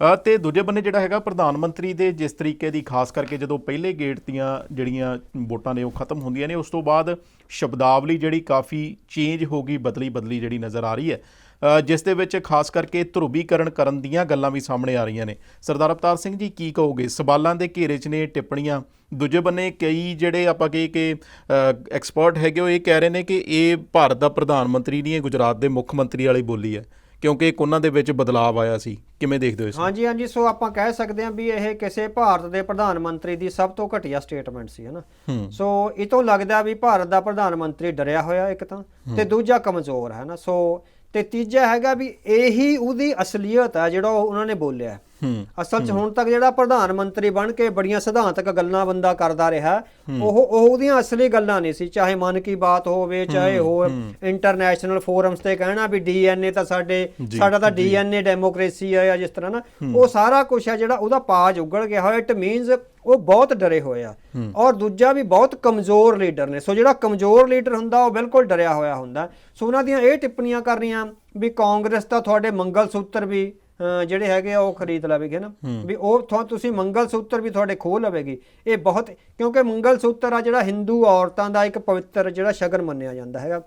ਅ, ਤੇ ਦੂਜੇ ਬੰਨੇ ਜਿਹੜਾ ਹੈਗਾ ਪ੍ਰਧਾਨ ਮੰਤਰੀ ਦੇ ਜਿਸ ਤਰੀਕੇ ਦੀ ਖਾਸ ਕਰਕੇ ਜਦੋਂ ਪਹਿਲੇ ਗੇਟ ਦੀਆਂ ਜਿਹੜੀਆਂ ਵੋਟਾਂ ਨੇ ਉਹ ਖਤਮ ਹੁੰਦੀਆਂ ਨੇ ਉਸ ਤੋਂ ਬਾਅਦ ਸ਼ਬਦਾਵਲੀ ਜਿਹੜੀ ਕਾਫੀ ਚੇਂਜ ਹੋ ਗਈ ਬਦਲੀ ਬਦਲੀ ਜਿਹੜੀ ਨਜ਼ਰ ਆ ਰਹੀ ਹੈ। ਜਿਸ ਦੇ ਵਿੱਚ ਖਾਸ ਕਰਕੇ ਧਰੁਵੀਕਰਨ ਕਰਨ ਦੀਆਂ ਗੱਲਾਂ ਵੀ ਸਾਹਮਣੇ ਆ ਰਹੀਆਂ ਨੇ। ਸਰਦਾਰ ਅਵਤਾਰ ਸਿੰਘ ਜੀ ਕੀ ਕਹੋਗੇ? ਸਵਾਲਾਂ ਦੇ ਘੇਰੇ 'ਚ ਨੇ ਟਿੱਪਣੀਆਂ। ਦੂਜੇ ਬੰਨੇ ਕਈ ਜਿਹੜੇ ਆਪਾਂ ਕਹੇ ਕਿ ਐਕਸਪਰਟ ਹੈਗੇ ਉਹ ਇਹ ਕਹਿ ਰਹੇ ਨੇ ਕਿ ਇਹ ਭਾਰਤ ਦਾ ਪ੍ਰਧਾਨ ਮੰਤਰੀ ਨਹੀਂ ਹੈ ਗੁਜਰਾਤ ਦੇ ਮੁੱਖ ਮੰਤਰੀ ਵਾਲੀ ਬੋਲੀ ਹੈ ਕਿਉਂਕਿ ਇੱਕ ਉਹਨਾਂ ਦੇ ਵਿੱਚ ਬਦਲਾਅ ਆਇਆ ਸੀ। ਕਿਵੇਂ ਦੇਖਦੇ ਹੋ ਇਸ? ਹਾਂਜੀ ਹਾਂਜੀ ਸੋ ਆਪਾਂ ਕਹਿ ਸਕਦੇ ਹਾਂ ਵੀ ਇਹ ਕਿਸੇ ਭਾਰਤ ਦੇ ਪ੍ਰਧਾਨ ਮੰਤਰੀ ਦੀ ਸਭ ਤੋਂ ਘਟੀਆ ਸਟੇਟਮੈਂਟ ਸੀ ਹਨਾ ਸੋ ਇਹ ਤੋਂ ਲੱਗਦਾ ਵੀ ਭਾਰਤ ਦਾ ਪ੍ਰਧਾਨ ਮੰਤਰੀ ਡਰਿਆ ਹੋਇਆ ਇੱਕ ਤਾਂ ਤੇ ਦੂਜਾ ਕਮਜ਼ੋਰ ਹੈ ਨਾ? ਸੋ ਤੇ ਤੀਜਾ ਹੈਗਾ ਵੀ ਇਹੀ ਉਹਦੀ ਅਸਲੀਅਤ ਹੈ ਜਿਹੜਾ ਉਹ ਉਹਨਾਂ ਨੇ ਬੋਲਿਆ ਅਸਲ 'ਚ ਹੁਣ ਤੱਕ ਜਿਹੜਾ ਪ੍ਰਧਾਨ ਮੰਤਰੀ ਬਣ ਕੇ ਬੜੀਆਂ ਸਿਧਾਂਤਕ ਗੱਲਾਂ ਬੰਦਾ ਕਰਦਾ ਰਿਹਾ ਉਹ ਉਹ ਉਹਦੀਆਂ ਅਸਲੀ ਗੱਲਾਂ ਨਹੀਂ ਸੀ ਚਾਹੇ ਮਨ ਕੀ ਬਾਤ ਹੋਵੇ ਚਾਹੇ ਹੋਰ ਇੰਟਰਨੈਸ਼ਨਲ ਫੋਰਮਸ ਤੇ ਕਹਿਣਾ ਵੀ ਡੀਐਨਏ ਤਾਂ ਸਾਡੇ ਸਾਡਾ ਤਾਂ ਡੀਐਨਏ ਡੈਮੋਕ੍ਰੇਸੀ ਹੈ ਜਾਂ ਜਿਸ ਤਰ੍ਹਾਂ ਨਾ ਉਹ ਸਾਰਾ ਕੁਝ ਹੈ ਜਿਹੜਾ ਉਹਦਾ ਪਾਜ ਉਗੜ ਗਿਆ ਹੋਇਆ ਇਟ ਮੀਨਸ ਉਹ ਬਹੁਤ ਡਰੇ ਹੋਏ ਆ। ਔਰ ਦੂਜਾ ਵੀ ਬਹੁਤ ਕਮਜ਼ੋਰ ਲੀਡਰ ਨੇ। ਸੋ ਜਿਹੜਾ ਕਮਜ਼ੋਰ ਲੀਡਰ ਹੁੰਦਾ ਉਹ ਬਿਲਕੁਲ ਡਰਿਆ ਹੋਇਆ ਹੁੰਦਾ। ਸੋ ਉਹਨਾਂ ਦੀਆਂ ਇਹ ਟਿੱਪਣੀਆਂ ਕਰ ਰਹੀਆਂ ਵੀ ਕਾਂਗਰਸ ਤਾਂ ਤੁਹਾਡੇ ਮੰਗਲ ਸੂਤਰ ਵੀ ਜਿਹੜੇ ਹੈਗੇ ਆ ਉਹ ਖਰੀਦ ਲਵੇਗੇ ਨਾ। ਵੀ ਉਹ ਤੁਹਾ- ਤੁਸੀਂ ਮੰਗਲ ਸੂਤਰ ਵੀ ਤੁਹਾਡੇ ਖੋਹ ਲਵੇਗੀ। ਇਹ ਬਹੁਤ ਕਿਉਂਕਿ ਮੰਗਲ ਸੂਤਰ ਆ ਜਿਹੜਾ ਹਿੰਦੂ ਔਰਤਾਂ ਦਾ ਇੱਕ ਪਵਿੱਤਰ ਜਿਹੜਾ ਸ਼ਗਨ ਮੰਨਿਆ ਜਾਂਦਾ ਹੈਗਾ।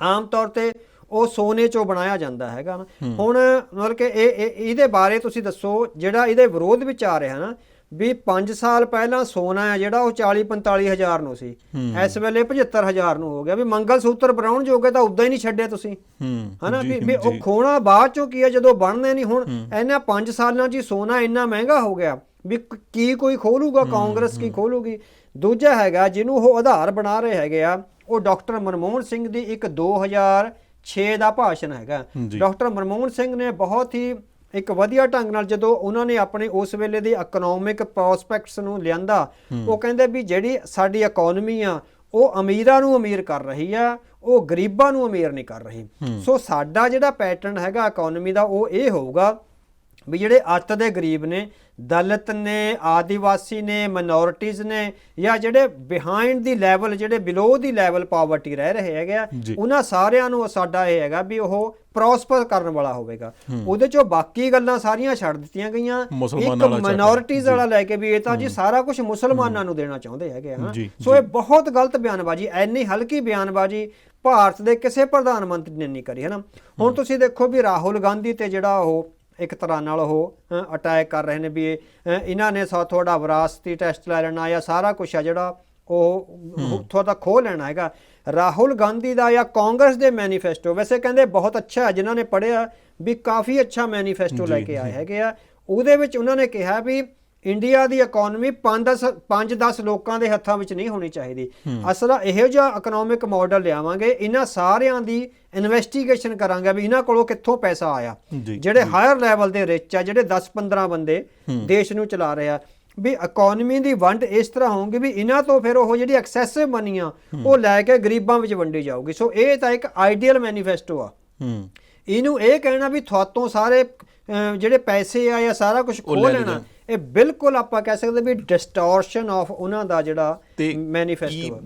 ਆਮ ਤੌਰ ਤੇ ਉਹ ਸੋਨੇ ਚੋਂ ਬਣਾਇਆ ਜਾਂਦਾ ਹੈਗਾ ਨਾ। ਹੁਣ ਮਤਲਬ ਕਿ ਇਹ ਇਹ- ਇਹਦੇ ਬਾਰੇ ਤੁਸੀਂ ਦੱਸੋ ਜਿਹੜਾ ਇਹਦੇ ਵਿਰੋਧ ਵਿੱਚ ਆ ਰਿਹਾ ਨਾ ਵੀ 5 ਸਾਲ ਪਹਿਲਾਂ ਸੋਨਾ ਹੈ ਜਿਹੜਾ ਉਹ 40 45 ਹਜ਼ਾਰ ਨੂੰ ਸੀ। ਇਸ ਵੇਲੇ 75 ਹਜ਼ਾਰ ਨੂੰ ਹੋ ਗਿਆ। ਵੀ ਮੰਗਲ ਸੂਤਰ ਬਣਾਉਣ ਜੋਗੇ ਤਾਂ ਉਦਾਂ ਹੀ ਨਹੀਂ ਛੱਡੇ ਤੁਸੀਂ। ਹੂੰ। ਹਨਾ? ਵੀ ਉਹ। ਖੋਣਾ ਬਾਅਦ ਚੋਂ ਕੀ ਹੈ? ਜਦੋਂ ਬਣਨੇ ਨਹੀਂ ਹੁਣ ਇਹਨਾਂ 5 ਸਾਲਾਂ 'ਚ ਹੀ ਸੋਨਾ ਇੰਨਾ ਮਹਿੰਗਾ ਹੋ ਗਿਆ। ਵੀ ਕ- ਕੋਈ ਖੋਲੂਗਾ? ਕਾਂਗਰਸ ਕੀ ਖੋਲੂਗੀ? ਦੂਜਾ ਹੈਗਾ ਜਿਹਨੂੰ ਉਹ ਆਧਾਰ ਬਣਾ ਰਹੇ ਹੈਗੇ ਆ ਉਹ ਡਾਕਟਰ ਮਨਮੋਹਨ ਸਿੰਘ ਦੀ ਇੱਕ 2006 ਦਾ ਭਾਸ਼ਣ ਹੈਗਾ। ਡਾਕਟਰ ਮਨਮੋਹਨ ਸਿੰਘ ਨੇ ਬਹੁਤ ਹੀ ਇੱਕ ਵਧੀਆ ਢੰਗ ਨਾਲ ਜਦੋਂ ਉਹਨਾਂ ਨੇ ਆਪਣੇ ਉਸ ਵੇਲੇ ਦੀ ਇਕਨੋਮਿਕ ਪ੍ਰੋਸਪੈਕਟਸ ਨੂੰ ਲਿਆਂਦਾ ਉਹ ਕਹਿੰਦੇ ਵੀ ਜਿਹੜੀ ਸਾਡੀ ਇਕਨੋਮੀ ਆ ਉਹ ਅਮੀਰਾਂ ਨੂੰ ਅਮੀਰ ਕਰ ਰਹੀ ਆ ਉਹ ਗਰੀਬਾਂ ਨੂੰ ਅਮੀਰ ਨਹੀਂ ਕਰ ਰਹੀ। ਸੋ ਸਾਡਾ ਜਿਹੜਾ ਪੈਟਰਨ ਹੈਗਾ ਇਕਨੋਮੀ ਦਾ ਉਹ ਇਹ ਹੋਊਗਾ ਵੀ ਜਿਹੜੇ ਅੱਤ ਦੇ ਗਰੀਬ ਨੇ ਦਲਿਤ ਨੇ ਆਦੀਵਾਸੀ ਨੇ ਮਿਨੋਰਿਟੀਜ਼ ਨੇ ਜਾਂ ਜਿਹੜੇ ਬਿਹਾਈਂਡ ਦੀ ਲੈਵਲ ਜਿਹੜੇ ਬਿਲੋ ਦੀ ਲੈਵਲ ਪਾਵਰਟੀ ਰਹਿ ਰਹੇ ਹੈਗੇ ਆ। ਉਹਨਾਂ ਸਾਰਿਆਂ ਨੂੰ ਸਾਡਾ ਇਹ ਹੈਗਾ ਵੀ ਉਹ ਪ੍ਰੋਸਪਰ ਕਰਨ ਵਾਲਾ ਹੋਵੇਗਾ। ਉਹਦੇ ਚੋਂ ਬਾਕੀ ਗੱਲਾਂ ਸਾਰੀਆਂ ਛੱਡ ਦਿੱਤੀਆਂ ਗਈਆਂ। ਇੱਕ। ਮਿਨੋਰਿਟੀਜ਼ ਵਾਲਾ ਲੈ ਕੇ ਵੀ ਇਹ ਤਾਂ ਜੀ ਸਾਰਾ ਕੁਝ ਮੁਸਲਮਾਨਾਂ ਨੂੰ ਦੇਣਾ ਚਾਹੁੰਦੇ ਹੈਗੇ ਜੀ, ਸੋ ਇਹ ਬਹੁਤ ਗਲਤ ਬਿਆਨਬਾਜ਼ੀ ਐਨੀ ਹਲਕੀ ਬਿਆਨਬਾਜ਼ੀ ਭਾਰਤ ਦੇ ਕਿਸੇ ਪ੍ਰਧਾਨ ਮੰਤਰੀ ਨੇ ਨਹੀਂ ਕਰੀ ਹੈ ਨਾ। ਹੁਣ ਤੁਸੀਂ ਦੇਖੋ ਵੀ ਰਾਹੁਲ ਗਾਂਧੀ ਤੇ ਜਿਹੜਾ ਉਹ ਇੱਕ ਤਰ੍ਹਾਂ ਨਾਲ ਉਹ ਅਟੈਕ ਕਰ ਰਹੇ ਨੇ ਵੀ ਇਹ, ਇਹਨਾਂ ਨੇ ਸਾ ਤੁਹਾਡਾ ਵਿਰਾਸਤੀ ਟੈਸਟ ਲੈ ਲੈਣਾ ਜਾਂ ਸਾਰਾ ਕੁਝ ਆ ਜਿਹੜਾ ਉਹ ਉੱਥੋਂ ਦਾ ਖੋਹ ਲੈਣਾ ਹੈਗਾ। ਰਾਹੁਲ ਗਾਂਧੀ ਦਾ ਜਾਂ ਕਾਂਗਰਸ ਦੇ ਮੈਨੀਫੈਸਟੋ ਵੈਸੇ ਕਹਿੰਦੇ ਬਹੁਤ ਅੱਛਾ ਹੈ ਜਿਨ੍ਹਾਂ ਨੇ ਪੜ੍ਹਿਆ ਵੀ ਕਾਫੀ ਅੱਛਾ ਮੈਨੀਫੈਸਟੋ ਲੈ ਕੇ ਆਏ ਹੈਗੇ ਆ। ਉਹਦੇ ਵਿੱਚ ਉਹਨਾਂ ਨੇ ਕਿਹਾ ਵੀ ਇੰਡੀਆ ਦੀ ਇਕਨੋਮੀ 5-10 5-10 ਲੋਕਾਂ ਦੇ ਹੱਥਾਂ ਵਿੱਚ ਨਹੀਂ ਹੋਣੀ ਚਾਹੀਦੀ। ਅਸਲ ਇਹੋ ਜਿਹਾ ਇਕਨੋਮਿਕ ਮਾਡਲ ਲਿਆਵਾਂਗੇ ਇਹਨਾਂ ਸਾਰਿਆਂ ਦੀ ਇਨਵੈਸਟੀਗੇਸ਼ਨ ਕਰਾਂਗੇ ਵੀ ਇਹਨਾਂ ਕੋਲੋਂ ਕਿੱਥੋਂ ਪੈਸਾ ਆਇਆ। ਜਿਹੜੇ ਹਾਇਰ ਲੈਵਲ ਦੇ ਰਿਚ ਆ ਜਿਹੜੇ 10-15 ਬੰਦੇ ਦੇਸ਼ ਨੂੰ ਚਲਾ ਰਹੇ ਆ ਵੀ ਇਕਨੋਮੀ ਦੀ ਵੰਡ ਇਸ ਤਰ੍ਹਾਂ ਹੋਊਗੀ ਵੀ ਇਹਨਾਂ ਤੋਂ ਫਿਰ ਉਹ ਜਿਹੜੀ ਐਕਸੈਸਿਵ ਮਨੀ ਆ ਉਹ ਲੈ ਕੇ ਗਰੀਬਾਂ ਵਿੱਚ ਵੰਡੀ ਜਾਊਗੀ। ਸੋ ਇਹ ਤਾਂ ਇੱਕ ਆਈਡੀਅਲ ਮੈਨੀਫੈਸਟੋ ਆ। ਇਹਨੂੰ ਇਹ ਕਹਿਣਾ ਵੀ ਤੁਹਾਤੋਂ ਸਾਰੇ ਜਿਹੜੇ ਪੈਸੇ ਆ ਜਾਂ ਸਾਰਾ ਕੁਝ ਲੈਣਾ ਲੈਣਾ। ਇਹ ਬਿਲਕੁਲ ਆਪਾਂ ਕਹਿ ਸਕਦੇ ਵੀ ਡਿਸਟੋਰਸ਼ਨ ਆਫ ਉਹਨਾਂ ਦਾ ਜਿਹੜਾ ਮੈਨੀਫੈਸਟੋ